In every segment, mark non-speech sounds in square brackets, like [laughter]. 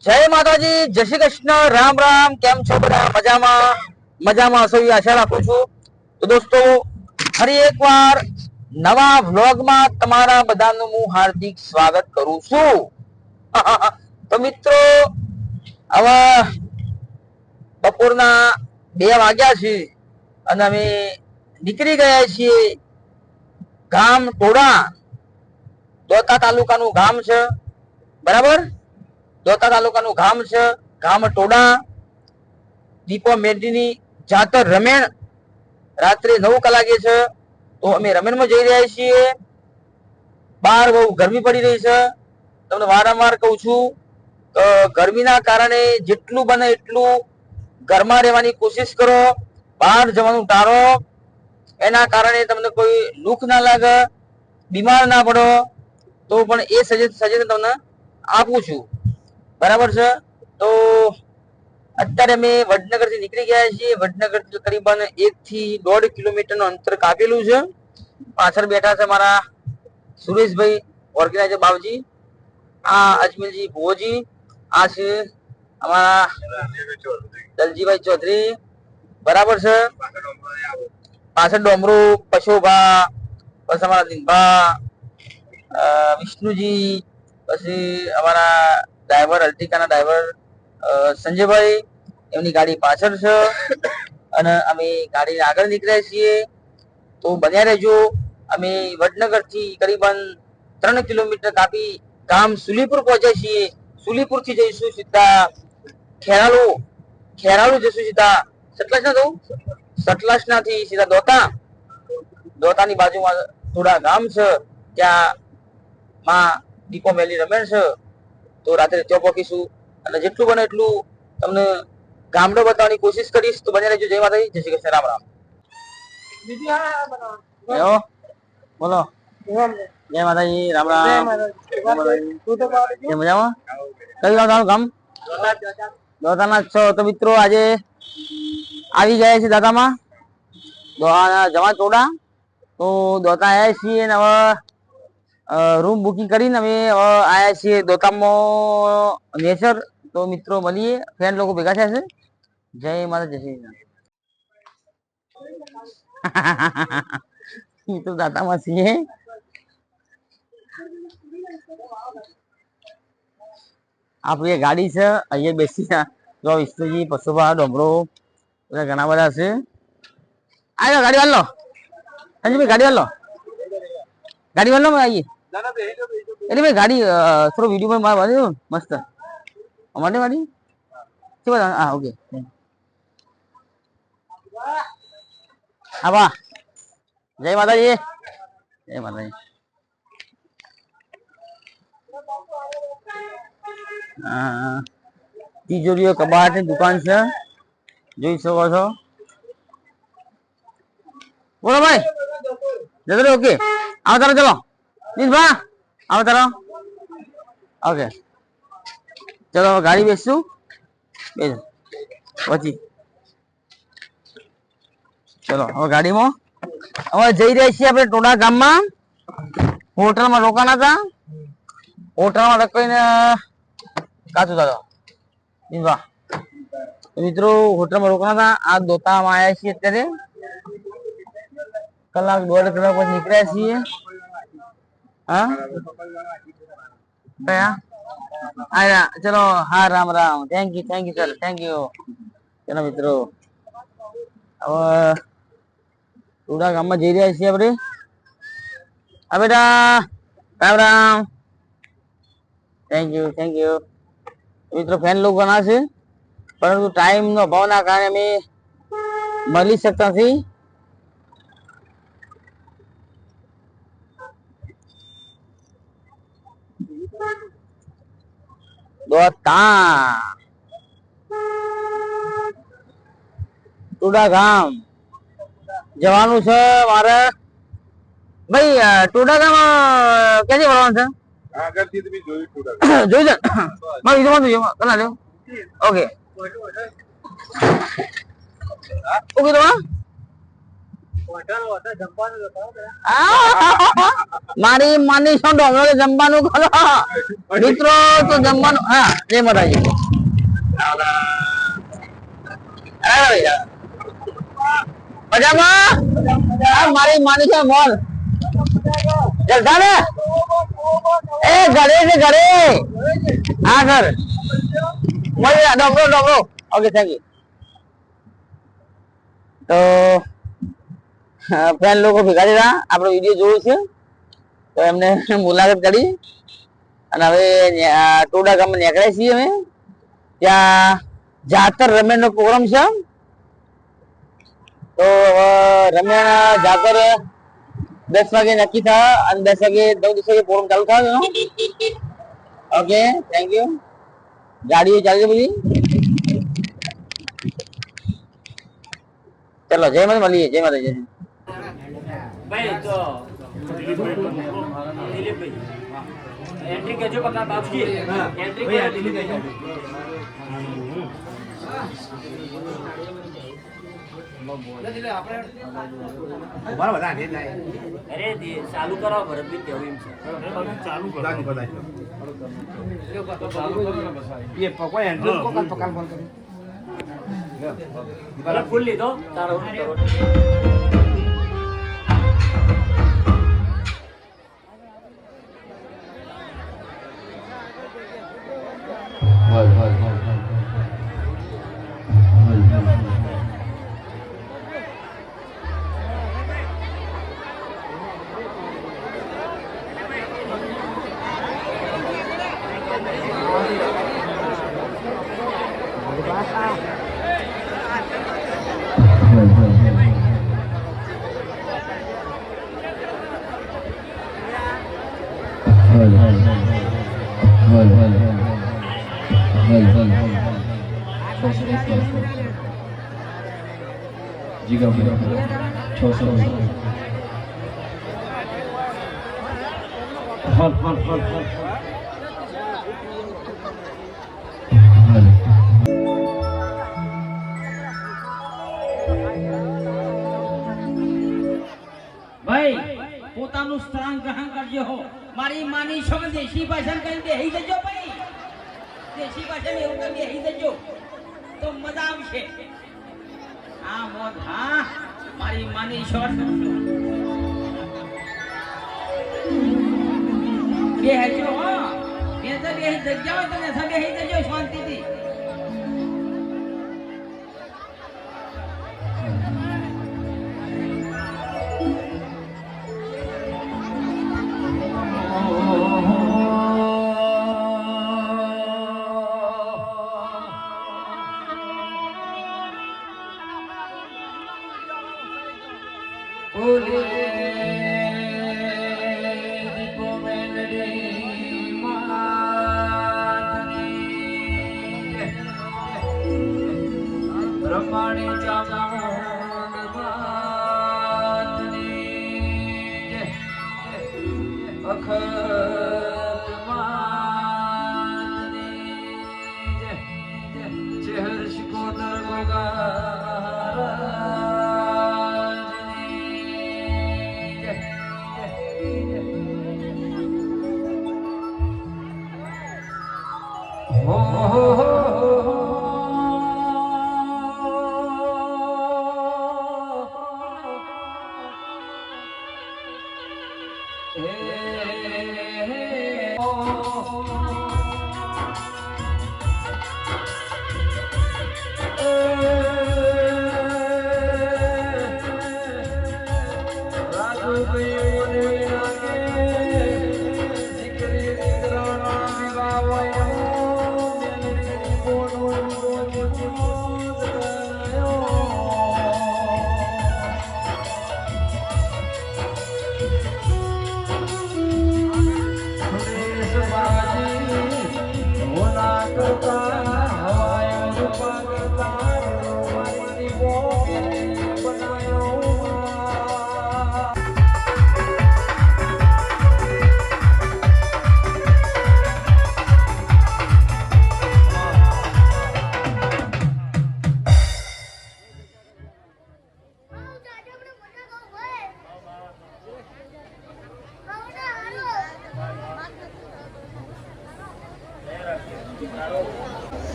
જય માતાજી, જય શ્રી કૃષ્ણ, રામ રામ, કેમ છો બધા? મજામાં? મજામાં હશો આશા રાખું છું. તો દોસ્તો, ફરી એકવાર નવા વ્લોગમાં તમારા બધાનું હું હાર્દિક સ્વાગત કરું છું. [laughs] તો મિત્રો, હવે બપોરના બે વાગ્યા છે અને અમે નીકળી ગયા છીએ ગામ ટોડા દોતા તાલુકાનું ગામ છે. બરાબર? દોતા તાલુકાનું ગામ છે, ગામ ટોડા, દીપો મેડીની જાતર રમેણ. રાત્રે નવ કલાકે છે, તો અમે રમેણમાં જઈ રહ્યા છીએ. બહાર બહુ ગરમી પડી રહી છે. તમને વારંવાર કહું છું કે ગરમીના કારણે જેટલું બને એટલું ઘરમાં રહેવાની કોશિશ કરો, બહાર જવાનું ટાળો. એના કારણે તમને કોઈ દુઃખ ના લાગે, બીમાર ના પડો, તો પણ એ સજેશન તમને આપું છું. બરાબર છે? તો અત્યારે અમે વડનગરથી નીકળી ગયા છીએ. વડનગરથી કરીબન એક થી દોઢ કિલોમીટરનું અંતર કાપેલું છે. પાછળ બેઠા છે મારા સુરેશભાઈ ઓર્ગેનાઇઝર બાવજી, આ અજમેરજી ભુવોજી, આ છે અમારા દલજીભાઈ ચૌધરી. બરાબર છે? પાછળ ડોમરો, પશોભા, પછી અમારા દિનભા વિષ્ણુજી, પછી અમારા ડ્રાઈવર અલ્ટિકાના ડ્રાઈવર સંજયભાઈ, એમની ગાડી પાછળ છે. અને અમે ગાડી આગળ નીકળ્યા છીએ. તો બન્યા રહેજો. અમે વડનગરથી કરીબન ત્રણ કિલોમીટર કાપી ગામ સુલીપુર પહોંચ્યા છીએ. સુલીપુરથી જઈશું સીધા ખેરાલુ ખેરાલુ જઈશું સીધા સતલાસ ના જવું સતલાસ ના થી સીધા દોતા. દોતાની બાજુમાં થોડા ગામ છે. ત્યાં માં દીપો મેલી રમેણ છે. તો રાત્રે ત્યાં પહોંચીશું. અને જેટલું બને એટલું તમને ગામડો બતાવવાની કોશિશ કરીશ. તો બને રહેજો. જય માતાજી. જય શ્રી કૃષ્ણ. રામ રામ. બોલો. જય માતાજી. રામ રામ. મજામાં? કયું ગામ તમારું ગામ? દોતાના છો. તો મિત્રો આજે આવી ગયા છે દાદામાં. જવા ચોડા તો દોતા આવ્યા છીએ ને હવે રૂમ બુકિંગ કરીને અમે હવે આવ્યા છીએ દોતામાં નેચર તો મિત્રો, મળીએ. ફ્રેન્ડ લોકો ભેગા થયા છે. જય માતા જય શ્રી કૃષ્ણ. [laughs] ઈ તો દાતામાં છીએ. આપણી એક ગાડી છે. અહીંયા બેસી જો, વિષ્ણુજી પશુભા ડોમરો, બધા ઘણા બધા છે. આવ્યો ગાડી વાળો સંજીભાઈ ગાડી વાળો ગાડી વાળો આવીએ. એટલે ભાઈ ગાડી થોડો વીડિયો માં મારવા દેજો મસ્ત. અમારે ગાડી છે બધા હા ઓકે હા જય માતાજી. જય માતાજી. તિજોરીઓ કબાટની દુકાન છે. જોઈ શકો છો. બોલો ભાઈ. જતો ઓકે આવો તારો, ચલો. નીલભા આવો તારો. ઓકે. ચલો, હવે ગાડી બેસશું. બેસ પછી. ચલો, હવે ગાડીમાં. હવે જઈ રહ્યા છીએ આપણે ટોડા ગામમાં. હોટલમાં રોકાના હતા. હોટલમાં રોકાઈને કાચું દાદા નીલભા મિત્રો, હોટલમાં રોકાના હતા. આ દોતામાં આવ્યા છીએ અત્યારે. કલાક દોઢ કલાક પછી નીકળ્યા છીએ. હા કયા આયા ચલો હા Ram Ram thank you thank you sir thank you ચલો મિત્રો હવે ટુડા ગામમાં જઈ રહ્યા છીએ આપણે હા બેટા Ram Ram thank you thank you મિત્રો ફેન લોકો ઘણા છે પરંતુ ટાઈમનો અભાવના કારણે અમે મળી શકતા નથી દોતા ટુડા ગામ જવાનું છે મારે. ભાઈ ટુડા ગામ ક્યાંથી વળવાનું છે? આગળથી તમે જોયું ટુડા [coughs] જોયું છે? મારે બીજું વાંધો જોયું કલા લેવું ઓકે. ઓકે તો હા? આ, મારી માની શું ડોમરો જમવાનું કરો. મિત્રો, તો જમવાનું, હા જય માતાજી મજામાં? મારી માની છે મોલ ને એ, ઘરે છે, ઘરે. હા, ઘર. મળી ડોમરો ઓકે થેન્ક યુ તો ફ્રેન્ડ લોકો ભેગા થયા. આપણો વીડિયો જોયું છે. તો એમને મુલાકાત કરી. અને હવે ટોડા ગામમાં નીકળ્યા છીએ અમે. ત્યાં જાતર રમેણનો પ્રોગ્રામ છે. તો રમેણ, જાતર દસ વાગે નક્કી થાય અને દસ વાગે નવ દસ વાગે પ્રોગ્રામ ચાલુ થાય ઓકે થેન્ક યુ ગાડીઓ ચાલી બધી. ચલો, જય માતા મળીએ જય માતા જય ભાઈ તો દિલીપભાઈ. એન્ટ્રી કરજો પકા બાપજી. એન્ટ્રી કરો દિલીપભાઈ અરે દી- ચાલુ કરો ભરતભાઈ કેવું એમ છે. પેલા ફૂલ લીધો. તારો તારો. ભાઈ હો. મારી માની કે દેશી ભાષા કઈ બેહી જજો ભાઈ? દેશી ભાષા એવું કઈ બેહી જજો? તો મજા આવશે. આ મોત, હા. મારી માની છો બેહજો, હો. બે તો બેહી જગ્યા હોય તમે સા બેહી જજો શાંતિથી. રમાણી ચામુંડ માતની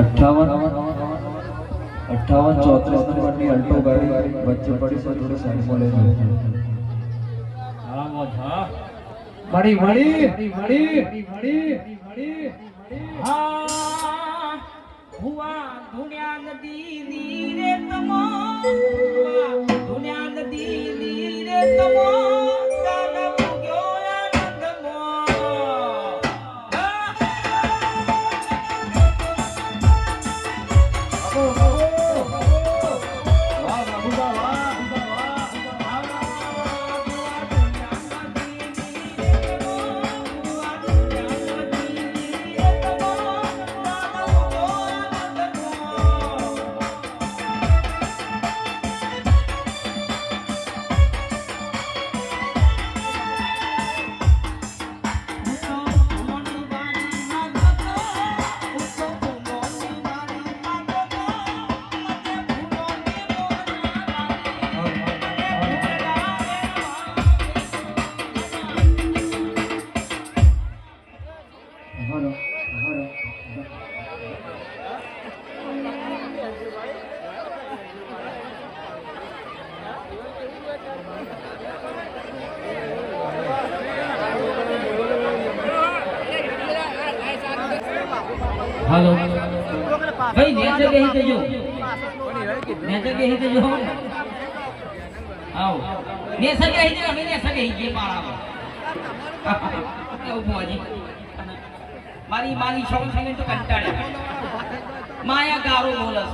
અઠાવન અઠાવન ચોત્રીસ નંબરની અલ્ટો ગાડી વચ્ચે પડી છે થોડી સાઈડમાં લેજો હા મોજ. હા મળી મળી મળી મળી મળી હા. હુવા ધુણ્યા નદી તમો હાલો. ભાઈ નેચે બેહી જજો નેચે બેહી જજો આવો. નેચે બેહી જજો અમે નેચે બેહી જઈએ પાળા એવું ભુવાજી. મારી મારી શોખ થઈને તો કંટાળ્યા માયા ગારો બોલે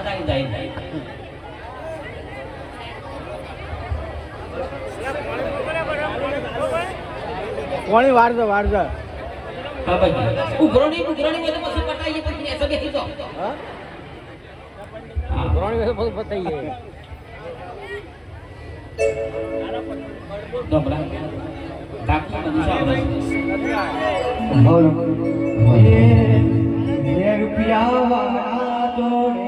આવી જાય કોણી વાર છે વાર છે? હા ભાઈ. ઉઘરો નહીં ઉઘરો નહીં બધું પછી પટાઈએ પછી એસો બેસી તો કોની વાર બધું બતાઈએ ડોબરા કાકી રૂપિયા વાળા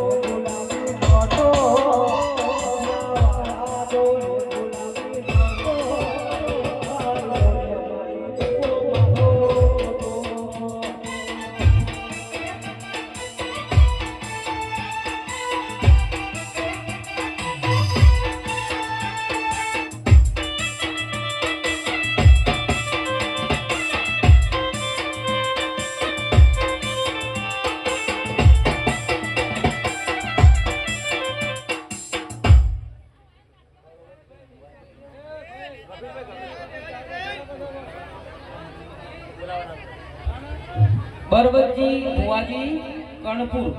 કણપુર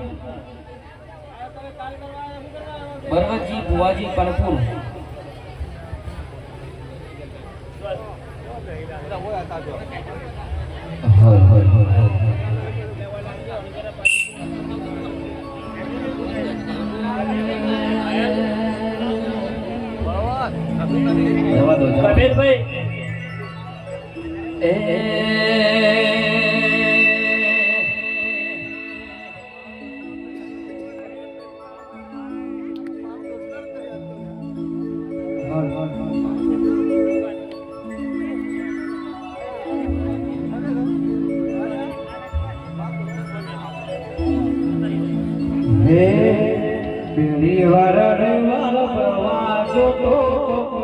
ભરવતજી ભુવાજી કણપુર કબીરભાઈ હે પેલી વાર રવિવાર પ્રવાસ તો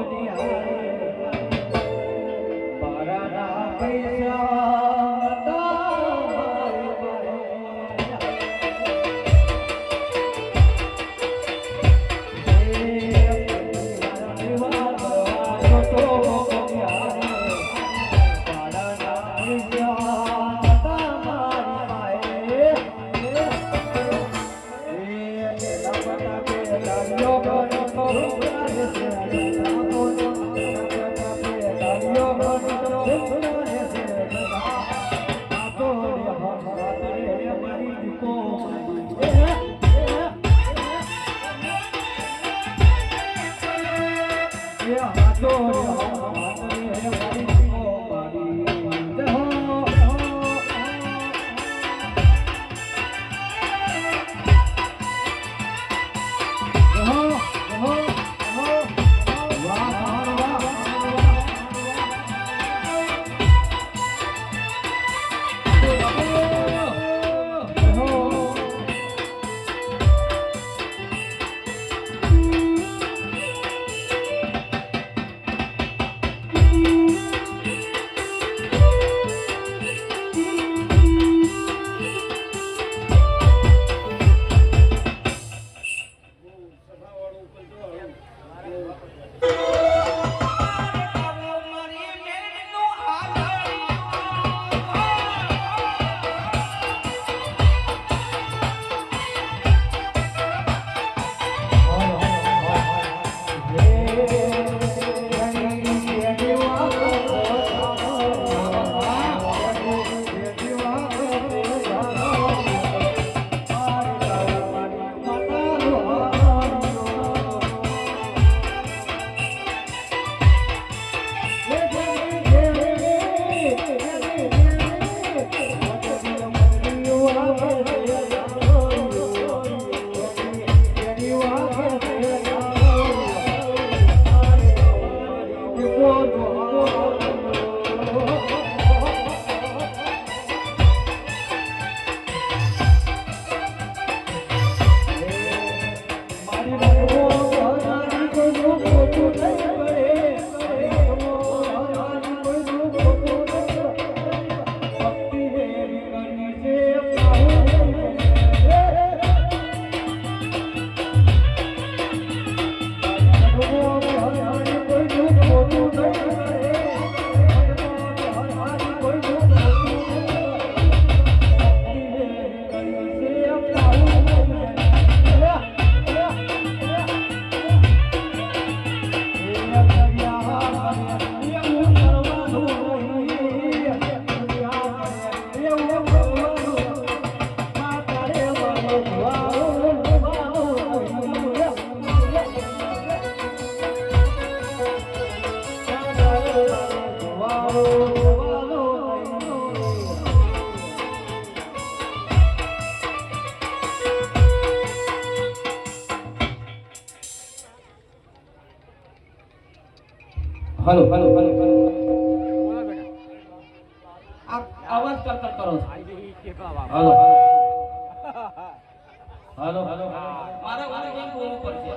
મારા વારે એમ બોલવું પડશે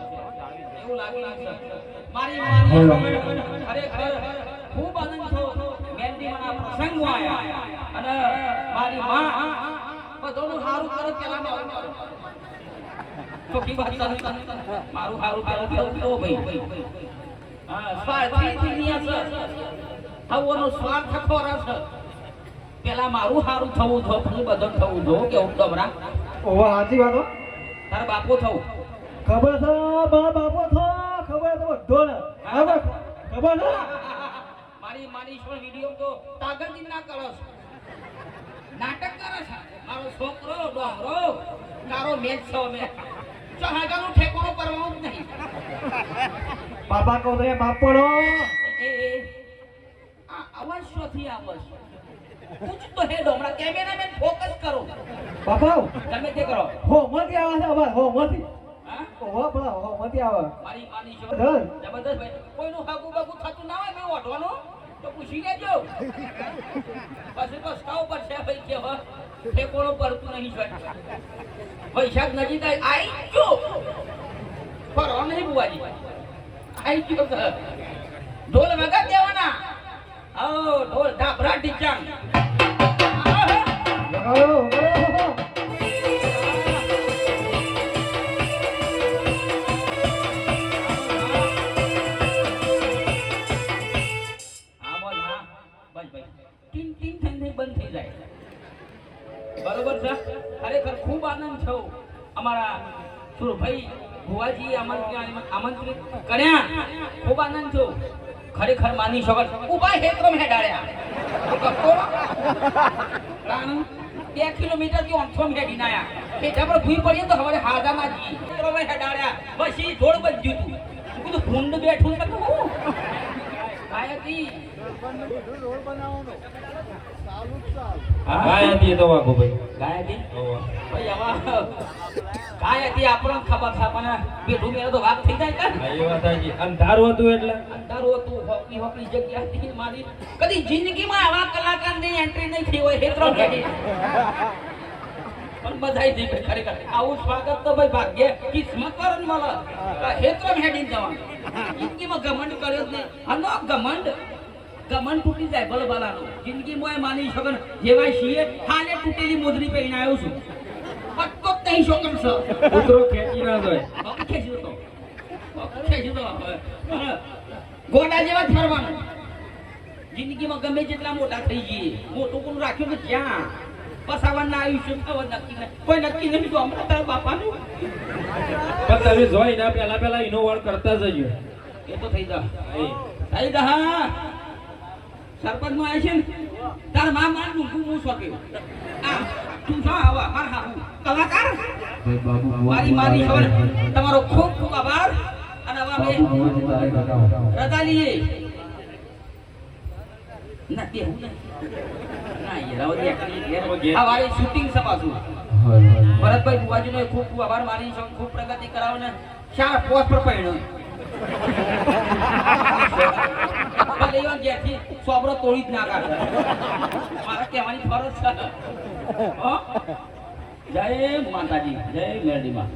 એવું લાગી છે મારી માની ખરેખર ખૂબ આનંદ થયો. મહેંદીમાં આ પ્રસંગમાં આયા. અને મારી માં બધોનું સારું કરે પેલા. ચોખ્ખી વાત કરું મારું સારું પેલા કેવું તો ભાઈ. હા સ્વાર્થી દુનિયા છે. હવોનો સ્વાર્થ ખોરા છે. પેલા મારું સારું થવું જો પછી બધું થવું જો કેવું? ડમરા ઓવા સાચી વાતો તારા બાપો થવું. ખબર છે મારા બાપો થો ખબર છે બધો ને. હવે ખબર છે? મારી મારી શું વીડિયો તો તાગતી ના કરો. નાટક કરે છે. મારો છોકરો બહારો તારો મેચ છો મે જો હાગાનું ઠેકોણું કરવાનું જ નહીં. બાપા કહો તો એ બાપ આ અવાજ શોથી છે પૂછ તો હે ડોમરા કેમેરામેન ફોકસ કરો. બાપા તમે તે કરો. હો મતી આવે છે હવે હો મતી હા? હો પેલા હો મતી આવે. મારી માની છો? જબરદસ્ત ભાઈ. કોઈનું હાગુ બાગુ થતું ના હોય મેં ઓઢવાનો. તો પૂછી લેજો. પછી પસ્તાવો છે ભાઈ કે હવે ઠેકોણું પડતું નહીં છે વૈશાખ નજીક આવી આઈ ગયો. ફરો નહીં બુવાજી. આઈ ગયો ઢોલ વગર દેવાના. ઓ ઢોલ ઢાબરા જાય. બરોબર છે? ખરેખર ખૂબ આનંદ થયો અમારા સુરભાઈ ભુવાજી આમંત્રિત કર્યા. ખૂબ આનંદ થયો. ખરેખર માની શકો ઊભા હેતરમ હેડાડ્યા કારણ બે કિલોમીટરથી ઓછો હેડી નાયા પેટા જબર ભૂઈ પડીએ તો હવે હાજા ના જી હેતરમ હેડાડ્યા બસ ઈ જોડ બજ્યું તું. હું કીધું બેઠું તો હું. ગાયત્રી હતી તો વાગો ભાઈ. ગાયત્રી ભાઈ આવા કાંઈ હતી આપણને ખબર છે પણ બે રૂમે તો વાત થઈ જાય કે ભાઈ એ વાત સાચી. અંધારું હતું એટલે. અંધારું હતું હોકી હોકી જગ્યા હતી મારી. કદી જિંદગીમાં આવા કલાકારની એન્ટ્રી નહીં થઈ હોય હેત્રો કે પણ મજા આવી ગઈ ખરેખર. આવું સ્વાગત તો ભાઈ ભાગ્ય કિસ્મત પર મળે હેત્રો હેતરો હેડી જવાનું. જિંદગીમાં ઘમંડ કર્યો જ નહીં. હનો ઘમંડ. ઘમંડ તૂટી જાય ભલે ભલાનો જિંદગીમાં એ માની શકન જેવાય છીએ હાલે તૂટેલી મોજરી પહેરીને આવ્યો છું. પટ્ટો જ નહીં શકન છે કૂતરો ખેંચી ના જાય પક્ષે જીવતો પક્ષે પગ ખેંચ્યો તો. હા. ગોડા જેવા ફરવાનું જિંદગીમાં ગમે જેટલા મોટા થઈ જઈએ મોટું કોનું રાખ્યું કે જ્યાં? પસાવાના આયુષ્ય થવા નક્કી કોઈ નક્કી નથી તો હમણાં તારા બાપાનું. પણ તમે જોઈ ના પેલા પેલા એનો વાળ કરતા જજો. એ તો થઈ જા. થઈ જા સરપંચનું આવે છે ને તાર મા મારનું હું શોખ્યો આ તું છો આવા માર હા. હું કલાકાર મારી મારી ખબર. તમારો ખૂબ ખૂબ આભાર. અને હવે અમે. રજા લઈએ. ના દેવું નહીં. ના એ રાવ કરી આ વાળી શૂટિંગ હોય. ભરતભાઈ બુવાજીનો ખૂબ ખૂબ આભાર. માની છે ખૂબ પ્રગતિ કરાવે ને. ચાર પોસ્ટ પર પડ્યો ઘેરથી તોડી જ ના કાઢે મારા કહેવાની ફરજ છે? જય માતાજી જય મેરડીમાં.